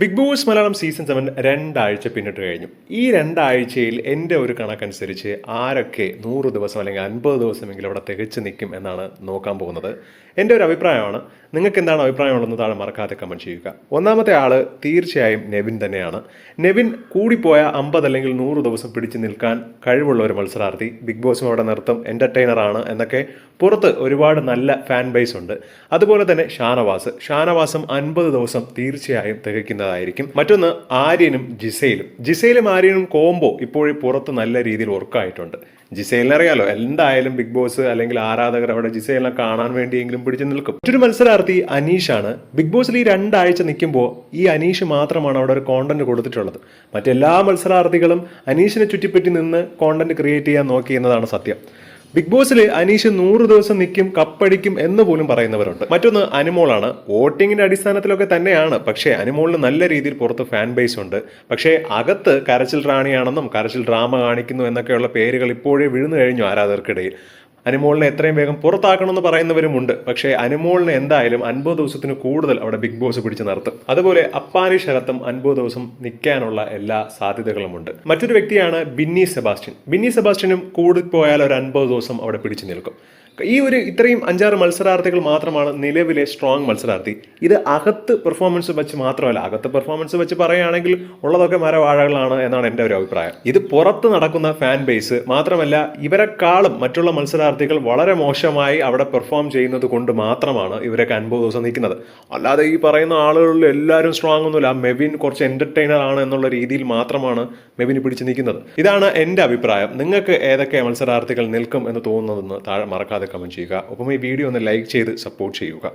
Big Boss Malayalam season seven രണ്ടാഴ്ച പിന്നിട്ട് കഴിഞ്ഞു. ഈ രണ്ടാഴ്ചയിൽ എന്റെ ഒരു കണക്കനുസരിച്ച് ആരൊക്കെ നൂറ് ദിവസം അല്ലെങ്കിൽ അൻപത് ദിവസമെങ്കിലും അവിടെ തികച്ചു നിൽക്കും എന്നാണ് നോക്കാൻ പോകുന്നത്. എന്റെ ഒരു അഭിപ്രായമാണ്. നിങ്ങൾക്ക് എന്താണ് അഭിപ്രായമുള്ളതെന്ന് താഴെ മറക്കാതെ കമന്റ് ചെയ്യുക. ഒന്നാമത്തെ ആൾ തീർച്ചയായും നെവിൻ തന്നെയാണ്. നെവിൻ കൂടിപ്പോയ അമ്പത് അല്ലെങ്കിൽ നൂറ് ദിവസം പിടിച്ചു നിൽക്കാൻ കഴിവുള്ള ഒരു മത്സരാർത്ഥി. ബിഗ് ബോസും അവിടെ നിർത്തും എന്റർടൈനറാണ് എന്നൊക്കെ പുറത്ത് ഒരുപാട് നല്ല ഫാൻ ബേസ് ഉണ്ട്. അതുപോലെ തന്നെ ഷാനവാസ്. ഷാനവാസം അൻപത് ദിവസം തീർച്ചയായും തികയ്ക്കുന്നതായിരിക്കും. മറ്റൊന്ന് ആര്യനും ജിസയിലും ജിസയിലും ആര്യനും കോംബോ ഇപ്പോഴും പുറത്ത് നല്ല രീതിയിൽ വർക്കായിട്ടുണ്ട് ജിസൈലിനെ അറിയാലോ എന്തായാലും ബിഗ് ബോസ് അല്ലെങ്കിൽ ആരാധകർ അവിടെ ജിസയിലിനെ കാണാൻ വേണ്ടിയെങ്കിലും പിടിച്ചു നിൽക്കും. മറ്റൊരു മത്സരാർത്ഥി അനീഷാണ്. ബിഗ് ബോസിൽ ഈ രണ്ടാഴ്ച നിൽക്കുമ്പോൾ ഈ അനീഷ് മാത്രമാണ് അവിടെ ഒരു കോണ്ടന്റ് കൊടുത്തിട്ടുള്ളത്. മറ്റെല്ലാ മത്സരാർത്ഥികളും അനീഷിനെ ചുറ്റിപ്പറ്റി നിന്ന് കോണ്ടന്റ് ക്രിയേറ്റ് ചെയ്യാൻ നോക്കി എന്നതാണ് സത്യം. ബിഗ് ബോസിൽ അനീഷ് നൂറ് ദിവസം നിൽക്കും കപ്പടിക്കും എന്ന് പോലും പറയുന്നവരുണ്ട്. മറ്റൊന്ന് അനുമോളാണ്. വോട്ടിങ്ങിന്റെ അടിസ്ഥാനത്തിലൊക്കെ തന്നെയാണ്. പക്ഷേ അനുമോളിന് നല്ല രീതിയിൽ പുറത്ത് ഫാൻ ബേസ് ഉണ്ട്. പക്ഷേ അകത്ത് കരച്ചിൽ റാണിയാണെന്നും കരച്ചിൽ ഡ്രാമ കാണിക്കുന്നു എന്നൊക്കെയുള്ള പേരുകൾ ഇപ്പോഴേ വിഴുന്നു കഴിഞ്ഞു ആരാധകർക്കിടയിൽ. അനുമോളിനെ എത്രയും വേഗം പുറത്താക്കണമെന്ന് പറയുന്നവരുമുണ്ട്. പക്ഷേ അനുമോളിനെ എന്തായാലും അൻപത് ദിവസത്തിന് കൂടുതൽ അവിടെ ബിഗ് ബോസ് പിടിച്ചു നിർത്തും. അതുപോലെ അപ്പാനി ശരത്തും അൻപത് ദിവസം നിൽക്കാനുള്ള എല്ലാ സാധ്യതകളുമുണ്ട്. മറ്റൊരു വ്യക്തിയാണ് ബിന്നി സെബാസ്റ്റ്യൻ. ബിന്നി സെബാസ്റ്റ്യനും പോയാൽ ഒരു അൻപത് ദിവസം അവിടെ പിടിച്ചു നിൽക്കും. ഈ ഒരു ഇത്രയും അഞ്ചാറ് മത്സരാർത്ഥികൾ മാത്രമാണ് നിലവിലെ സ്ട്രോങ് മത്സരാർത്ഥി. ഇത് അകത്ത് പെർഫോമൻസ് വെച്ച് മാത്രമല്ല അകത്ത് പെർഫോമൻസ് വെച്ച് പറയുകയാണെങ്കിൽ ഉള്ളതൊക്കെ മരവാഴകളാണ് എന്നാണ് എന്റെ ഒരു അഭിപ്രായം. ഇത് പുറത്ത് നടക്കുന്ന ഫാൻ ബേസ് മാത്രമല്ല ഇവരെക്കാളും മറ്റുള്ള മത്സരാർത്ഥികൾ വളരെ മോശമായി അവിടെ പെർഫോം ചെയ്യുന്നത് കൊണ്ട് മാത്രമാണ് ഇവരൊക്കെ അൻപത് ദിവസം നിൽക്കുന്നത്. അല്ലാതെ ഈ പറയുന്ന ആളുകളിൽ എല്ലാവരും സ്ട്രോങ് ഒന്നുമില്ല. മെവിൻ കുറച്ച് എന്റർടൈനർ ആണ് എന്നുള്ള രീതിയിൽ മാത്രമാണ് മെവിന് പിടിച്ച് നിൽക്കുന്നത്. ഇതാണ് എന്റെ അഭിപ്രായം. നിങ്ങൾക്ക് ഏതൊക്കെ മത്സരാർത്ഥികൾ നിൽക്കും എന്ന് തോന്നുന്നതെന്ന് താഴെ മറക്കാതെ കമന്റ് ചെയ്യുക. ഒപ്പം ഈ വീഡിയോ ഒന്ന് ലൈക്ക് ചെയ്ത് സപ്പോർട്ട് ചെയ്യുക.